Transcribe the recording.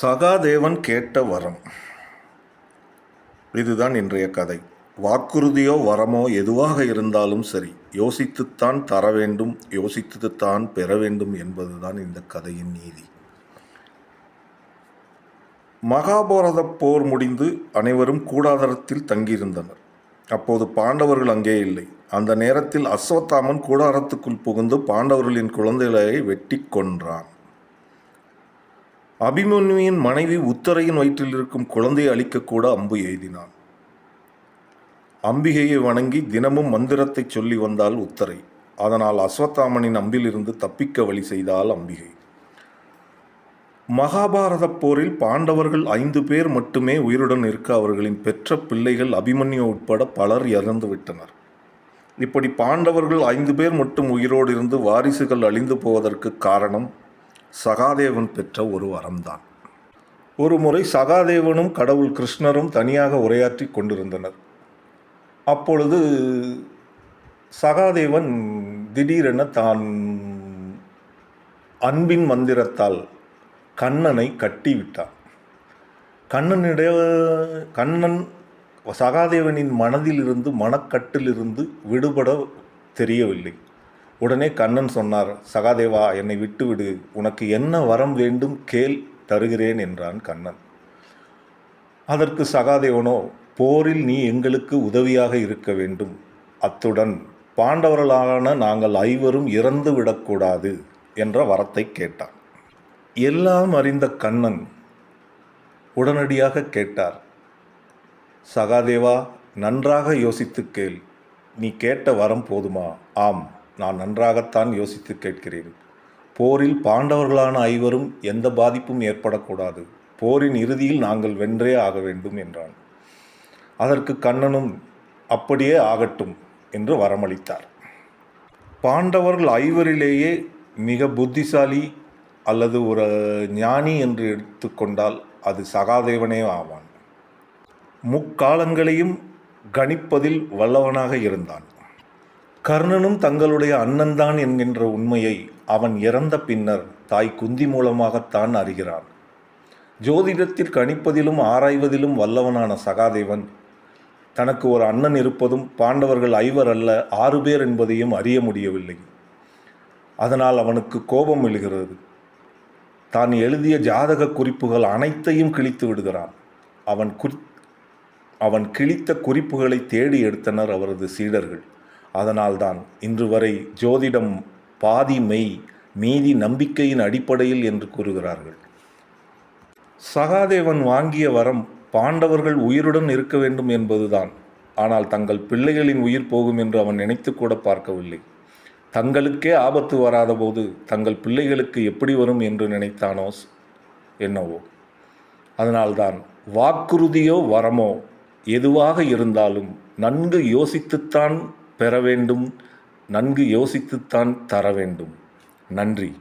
சகாதேவன் கேட்ட வரம். இதுதான் இன்றைய கதை. வாக்குறுதியோ வரமோ எதுவாக இருந்தாலும் சரி யோசித்துத்தான் தர வேண்டும் யோசித்துத்தான் பெற வேண்டும் என்பதுதான் இந்த கதையின் நீதி. மகாபாரத போர் முடிந்து அனைவரும் கூடாரத்தில் தங்கியிருந்தனர். அப்போது பாண்டவர்கள் அங்கே இல்லை. அந்த நேரத்தில் அஸ்வத்தாமன் கூடாரத்துக்குள் புகுந்து பாண்டவர்களின் குழந்தைகளை வெட்டி கொன்றான். அபிமன்யுவின் மனைவி உத்தரையின் வயிற்றில் இருக்கும் குழந்தையை அழிக்கக்கூட அம்பு எய்தினான். அம்பிகையை வணங்கி தினமும் மந்திரத்தை சொல்லி வந்தால் உத்தரை. அதனால் அஸ்வத்தாமனின் அம்பிலிருந்து தப்பிக்க வழி செய்தால் அம்பிகை. மகாபாரத போரில் பாண்டவர்கள் ஐந்து பேர் மட்டுமே உயிருடன் இருக்க அவர்களின் பெற்ற பிள்ளைகள் அபிமன்யு உட்பட பலர் இறந்துவிட்டனர் இப்படி பாண்டவர்கள் ஐந்து பேர் மட்டும் உயிரோடு இருந்து வாரிசுகள் அழிந்து போவதற்கு காரணம் சகாதேவன் பெற்ற ஒரு வரம்தான். ஒரு முறை சகாதேவனும் கடவுள் கிருஷ்ணரும் தனியாக உரையாற்றி கொண்டிருந்தனர். அப்பொழுது சகாதேவன் திடீரென தான் அன்பின் மந்திரத்தால் கண்ணனை கட்டிவிட்டான். கண்ணனிடைய கண்ணன் சகாதேவனின் மனதிலிருந்து மனக்கட்டிலிருந்து விடுபட தெரியவில்லை. உடனே கண்ணன் சொன்னார் சகாதேவா என்னை விட்டுவிடு. உனக்கு என்ன வரம் வேண்டும் கேள் தருகிறேன் என்றான் கண்ணன். அதற்கு சகாதேவனோ போரில் நீ எங்களுக்கு உதவியாக இருக்க வேண்டும். அத்துடன் பாண்டவர்களான நாங்கள் ஐவரும் இறந்து விடக்கூடாது என்ற வரத்தை கேட்டான். எல்லாம் அறிந்த கண்ணன் உடனடியாக கேட்டார் சகாதேவா நன்றாக யோசித்து கேள். நீ கேட்ட வரம் போதுமா? ஆம். நான் நன்றாகத்தான் யோசித்து கேட்கிறேன். போரில் பாண்டவர்களான ஐவரும் எந்த பாதிப்பும் ஏற்படக்கூடாது. போரின் இறுதியில் நாங்கள் வென்றே ஆக வேண்டும் என்றான். அதற்கு கண்ணனும் அப்படியே ஆகட்டும் என்று வரமளித்தார். பாண்டவர்கள் ஐவரிலேயே மிக புத்திசாலி அல்லது ஒரு ஞானி என்று எடுத்துக்கொண்டால் அது சகாதேவனே ஆவான். முக்காலங்களையும் கணிப்பதில் வல்லவனாக இருந்தான். கர்ணனும் தங்களுடைய அண்ணன்தான் என்கின்ற உண்மையை அவன் இறந்த பின்னர் தாய் குந்தி மூலமாகத்தான் அறிகிறான். ஜோதிடத்தில் கணிப்பதிலும் ஆராய்வதிலும் வல்லவனான சகாதேவன். தனக்கு ஒரு அண்ணன் இருப்பதும் பாண்டவர்கள் ஐவர் அல்ல ஆறு பேர் என்பதையும் அறிய முடியவில்லை. அதனால் அவனுக்கு கோபம் எழுகிறது. தான் எழுதிய ஜாதக குறிப்புகள் அனைத்தையும் கிழித்து விடுகிறான். அவன் குறி அவன் கிழித்த குறிப்புகளை தேடி எடுத்தனர் அவரது சீடர்கள். அதனால்தான் இன்று வரை ஜோதிடம் பாதி மெய் மீதி நம்பிக்கையின் அடிப்படையில் என்று கூறுகிறார்கள். சகாதேவன் வாங்கிய வரம் பாண்டவர்கள் உயிருடன் இருக்க வேண்டும் என்பதுதான். ஆனால் தங்கள் பிள்ளைகளின் உயிர் போகும் என்று அவன் நினைத்து கூட பார்க்கவில்லை. தங்களுக்கே ஆபத்து வராத போது தங்கள் பிள்ளைகளுக்கு எப்படி வரும் என்று நினைத்தானோ என்னவோ. அதனால்தான் வாக்குறுதியோ வரமோ எதுவாக இருந்தாலும் நன்கு யோசித்துத்தான் பெற வேண்டும். நன்கு யோசித்துத்தான் தர வேண்டும். நன்றி.